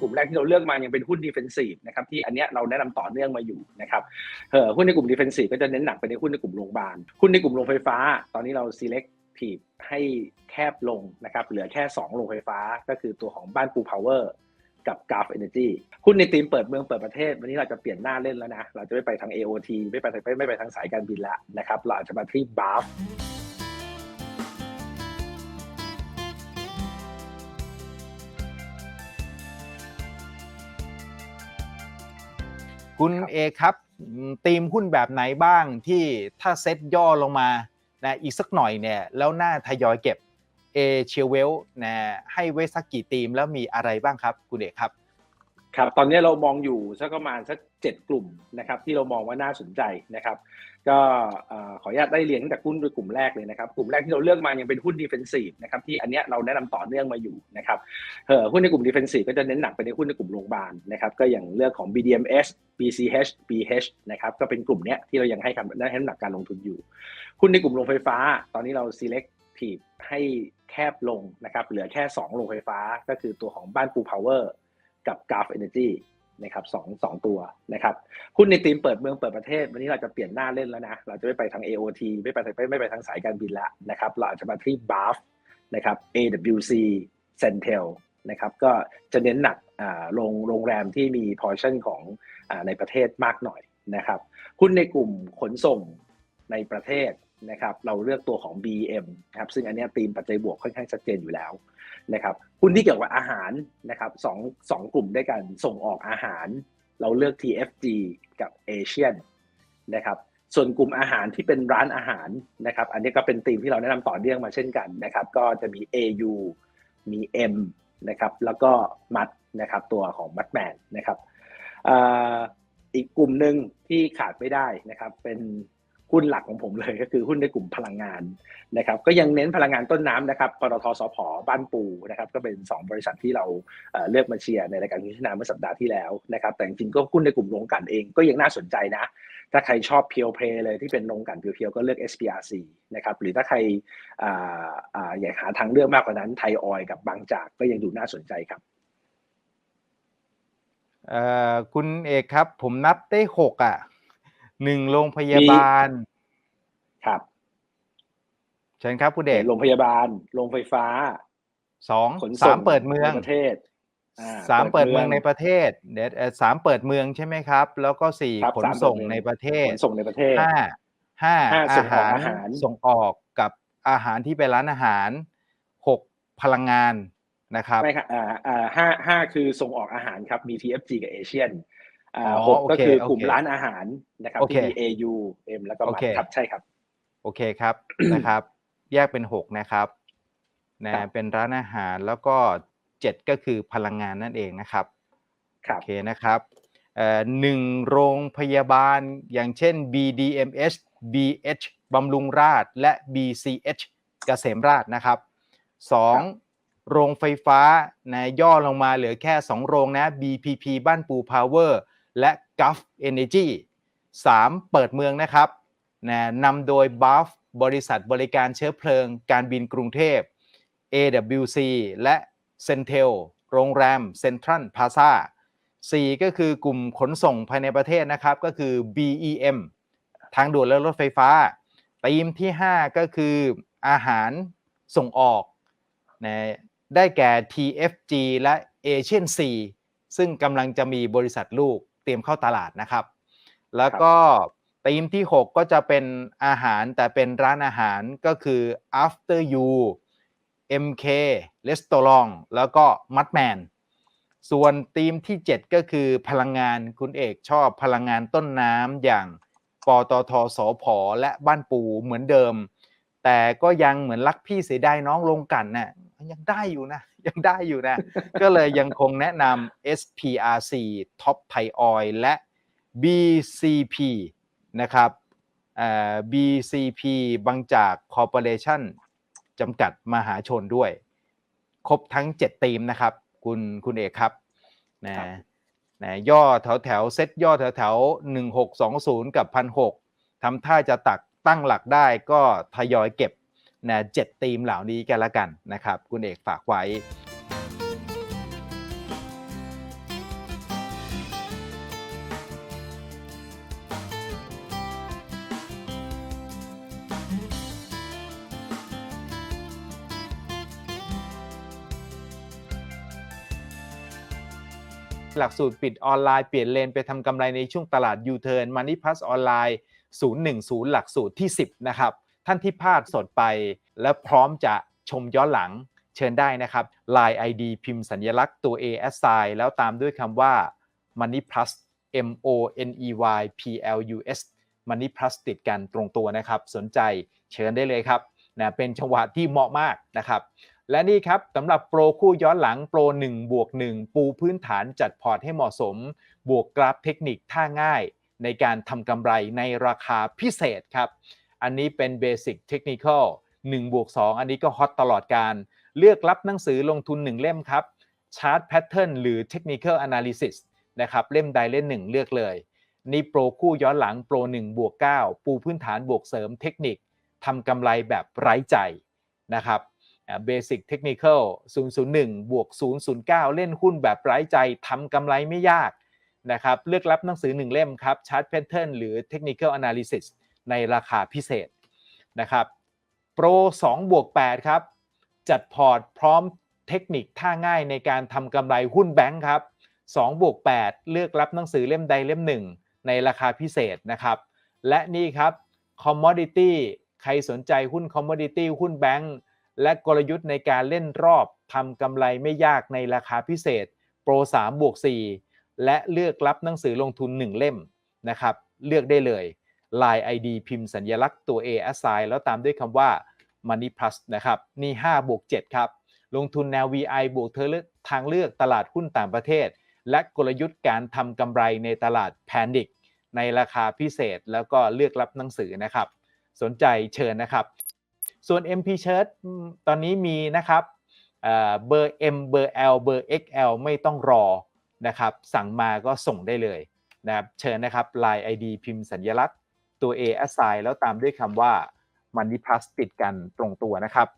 กลุ่มแรกที่เราเลือกมายังเป็นหุ้นดิเฟนซีฟนะครับที่อันเนี้ยเราแนะนำต่อเนื่องมาอยู่นะครับเออหุ้นในกลุ่มดิเฟนซีฟก็จะเน้นหนักไปในหุ้นในกลุ่มโรงพยาบาลหุ้นในกลุ่มโรงไฟฟ้า ตอนนี้เรา selective ให้แคบลงนะครับเหลือแค่ 2 โรงไฟฟ้าก็คือตัวของบ้านปูพาวเวอร์กับกราฟเอเนจีหุ้นในทีมเปิดเมืองเปิดประเทศ วันนี้เราจะเปลี่ยนหน้าเล่นแล้วนะ เราจะไม่ไปทาง AOT ไม่ไปไม่ไปทางสายการบินละนะครับ เราอาจจะมาที่บาฟ คุณเอกครับตีมหุ้นแบบไหนบ้างที่ถ้าเซ็ตย่อลงมานะอีกสักหน่อยเนี่ยแล้วน่าทยอยเก็บเอเชียเวลนะให้ไว้สักกี่ตีมแล้วมีอะไรบ้างครับ คุณเอกครับ ครับ ตอนนี้เรามองอยู่สักประมาณสักเจ็ดกลุ่มนะครับที่เรามองว่าน่าสนใจนะครับ ก็ขออนุญาตได้เรียงตั้งแต่หุ้นโดยกลุ่มแรกเลยนะครับกลุ่มแรกที่เราเลือกมายังเป็นหุ้นดิเฟนซีฟนะครับที่อันเนี้ยเราแนะนำต่อเนื่องมาอยู่นะครับเออหุ้นในกลุ่มดิเฟนซีฟก็จะเน้นหนักไปในหุ้นในกลุ่มโรงพยาบาลนะครับก็อย่างเรื่องของ BDMs BCH BH นะครับก็เป็นกลุ่มเนี้ยที่เรายังให้คำให้น้ำหนักการลงทุนอยู่หุ้นในกลุ่มโรงไฟฟ้า ตอนนี้เรา selective ให้แคบลงนะครับเหลือแค่ 2 โรงไฟฟ้า ก็คือตัวของบ้านปูพาวเวอร์กับกราฟเอเนจี นะครับสองสองตัวนะครับหุ้นในทีมเปิดเมืองเปิดประเทศ วันนี้เราจะเปลี่ยนหน้าเล่นแล้วนะ เราจะไม่ไปทาง AOT ไม่ไปไม่ไปทางสายการบินละนะครับ เราอาจจะมาที่ BAF นะครับ AWC Centel นะครับก็จะเน้นหนักอ่าโรงโรงแรมที่มีพอร์ชั่นของอ่าในประเทศมากหน่อยนะครับหุ้นในกลุ่มขนส่งในประเทศ นะครับเราเลือกตัวของ BM นะครับซึ่งอันนี้ยธีมปัจจัยบวกค่อนข้างชัดเจนอยู่แล้วนะครับหุ้นที่เกี่ยวกับอาหารนะครับสองสองกลุ่มด้วยกันส่งออกอาหาร เราเลือก TFG กับ Asian นะครับส่วนกลุ่มอาหารที่เป็นร้านอาหารนะครับอันนี้ก็เป็นธีมที่เราแนะนำต่อเนื่องมาเช่นกันนะครับก็จะมี AU มี M นะครับแล้วก็มัดนะครับตัวของมัดแมนนะครับออีกกลุ่มหนึ่งที่ขาดไม่ได้นะครับเป็น หุ้นหลักของผมเลยก็คือหุ้นในกลุ่มพลังงานนะครับก็ยังเน้นพลังงานต้นน้ำนะครับปตทสพบ้านปูนะครับก็เป็น 2 บริษัทที่เราเลือกมาเชียร์ในรายการพิจารณาเมื่อสัปดาห์ที่แล้วนะครับแต่จริงๆก็หุ้นในกลุ่มโรงกลั่นเองก็ยังน่าสนใจนะ ถ้าใครชอบเพียวเพลเลยที่เป็นโรงกลั่นเพียวๆก็เลือก SPRC นะครับหรือถ้าใครอออยากหาทางเลือกมากกว่านั้นไทยออยกับบางจากก็ยังดูน่าสนใจครับคุณเอกครับ ผมนับได้หกอะ หนึ่งโรงพยาบาล ครับเชิญครับคุณเอกโรงพยาบาล โรงไฟฟ้า สองขนสาส่มเปิดเมืองในประเทศอ่สามเปิดเมืองในประเทศเดี๋ยวเอ่อสามเปิดเมืองใช่ไหมครับ แล้วก็สี่ครับขนสามเปิดส่งเมืองในประเทศขนส่งในประเทศห้าห้าห้าส่อางออกหารอาหารส่งออกกับอาหารที่เป็นร้านอาหารหกพลังงานนะครับไม่ครับอ่าอ่าห้าห้าคือส่งออกอาหารครับมี TFG กับเอเชียน อ่าอ๋อหกก็โอเคคือกลุ่มโอเคร้านอาหารนะครับโอเคที่มี AU M แล้วก็โอมัดเคครับใช่ครับ โอเคครับนะครับ แยกเป็นหกนะครับนะครับเป็นร้านอาหารแล้วก็เจ็ดก็คือพลังงานนั่นเองนะครับครัโอบเคนะครับเอ่อหนึ่งโรงพยาบาลอย่างเช่น BDMS BH บำรุงราษฎร์และ BCH เกษมราษฎร์นะครับสองโรงไฟฟ้านะย่อลงมาเหลือแค่ 2 โรงนะ BPP บ้านปูพาวเวอร์ และ Gulf Energy 3 เปิดเมืองนะครับนะนำโดย BUF บริษัทบริการเชื้อเพลิง การบินกรุงเทพ AWC และ Centel โรงแรม Central Plaza 4 ก็คือกลุ่มขนส่งภายในประเทศนะครับ ก็คือ BEM ทางด่วนและรถไฟฟ้าธีมที่ 5 ก็คืออาหารส่งออกนะได้แก่ TFG และ Asian C ซึ่งกำลังจะมีบริษัทลูก ตรียมเข้าตลาดนะครับ แล้วก็ธีมที่ 6 ก็จะเป็นอาหารแต่เป็นร้านอาหารก็คือ After You MK Restaurant แล้วก็ Mudman ส่วนธีมที่ 7 ก็คือพลังงานคุณเอกชอบพลังงานต้นน้ำอย่างปตทสพและบ้านปูเหมือนเดิม แต่ก็ยังเหมือนรักพี่เสียดายน้องลงกันน่ะยังได้อยู่นะ ยังได้อยู่นะ ก็เลยยังคงแนะนำ SPRC Top Thai Oil และ BCP นะครับเอ่อ BCP บางจาก Corporation จำกัดมหาชนด้วย ครบทั้ง 7 ทีมนะครับ คุณคุณเอกครับนะครับนะย่อแถวแถวเซตย่อแถวแถวหนึ่งหกสองศูนย์กับพันหกทำท่าจะตักตั้งหลักได้ก็ทยอยเก็บนะเจ็ดธีมเหล่านี้กันละกันนะครับ คุณเอกฝากไว้หลักสูตรปิดออนไลน์เปลี่ยนเลนไปทำกำไรในช่วงตลาดยูเทิร์นมานิพัสออนไลน์ 010 หลักสูตรที่ 10 นะครับ ท่านที่พลาดสดไป และพร้อมจะชมย้อนหลังเชิญได้นะครับ Line ID พิมพ์สัญลักษณ์ตัว A S I แล้วตามด้วยคำว่า Money Plus M O N E Y P L U S Money Plus ติดกันตรงตัวนะครับ สนใจเชิญได้เลยครับนะเป็นจังหวะที่เหมาะมากนะครับ และนี่ครับสำหรับโปรคู่ย้อนหลังโปร1บวก1ปูพื้นฐานจัดพอร์ตให้เหมาะสม บวกกราฟเทคนิคท่าง่าย ในการทำกำไรในราคาพิเศษครับ อันนี้เป็น Basic Technical 1บวก2อันนี้ก็ฮอตตลอดการ เลือกรับหนังสือลงทุน 1 เล่มครับ Chart Pattern หรือ Technical Analysis นะครับเล่มใดเล่มหนึ่งเลือกเลย นี่โปรคู่ย้อนหลังโปร1บวก9ปูพื้นฐานบวกเสริมเทคนิคทำกำไรแบบไร้ใจนะครับ Basic Technical 001 บวก 009 เล่นหุ้นแบบไร้ใจทำกำไรไม่ยาก นะครับเลือกรับหนังสือ 1 เล่มครับ Chart Pattern หรือ Technical Analysis ในราคาพิเศษนะครับโปร2บวก8ครับจัดพอร์ตพร้อมเทคนิคท่าง่ายในการทำกำไรหุ้นแบงค์ครับ2บวก8เลือกรับหนังสือเล่มใดเล่มหนึ่งในราคาพิเศษนะครับและนี่ครับ Commodity ใครสนใจหุ้น Commodity หุ้นแบงค์และกลยุทธ์ในการเล่นรอบทำกำไรไม่ยากในราคาพิเศษ โปร3บวก4 และเลือกรับหนังสือลงทุน 1 เล่มนะครับ เลือกได้เลย Line ID พิมพ์สัญลักษณ์ตัว A assign แล้วตามด้วยคำว่า Money Plus นะครับ นี่5บวก7ครับ ลงทุนแนว VI บวกเธอเลือกทางเลือกตลาดหุ้นต่างประเทศ และกลยุทธ์การทำกำไรในตลาดแพนิคในราคาพิเศษแล้วก็เลือกรับหนังสือนะครับ สนใจเชิญนะครับ ส่วน MP Shirt ตอนนี้มีนะครับเบอร์ M เบอร์ L เบอร์ XL ไม่ต้องรอ นะครับสั่งมาก็ส่งได้เลยนะครับเชิญนะครับ Line ID พิมพ์สัญลักษณ์ตัว A assign แล้วตามด้วยคำว่า Money Plus ติดกันตรงตัวนะครับ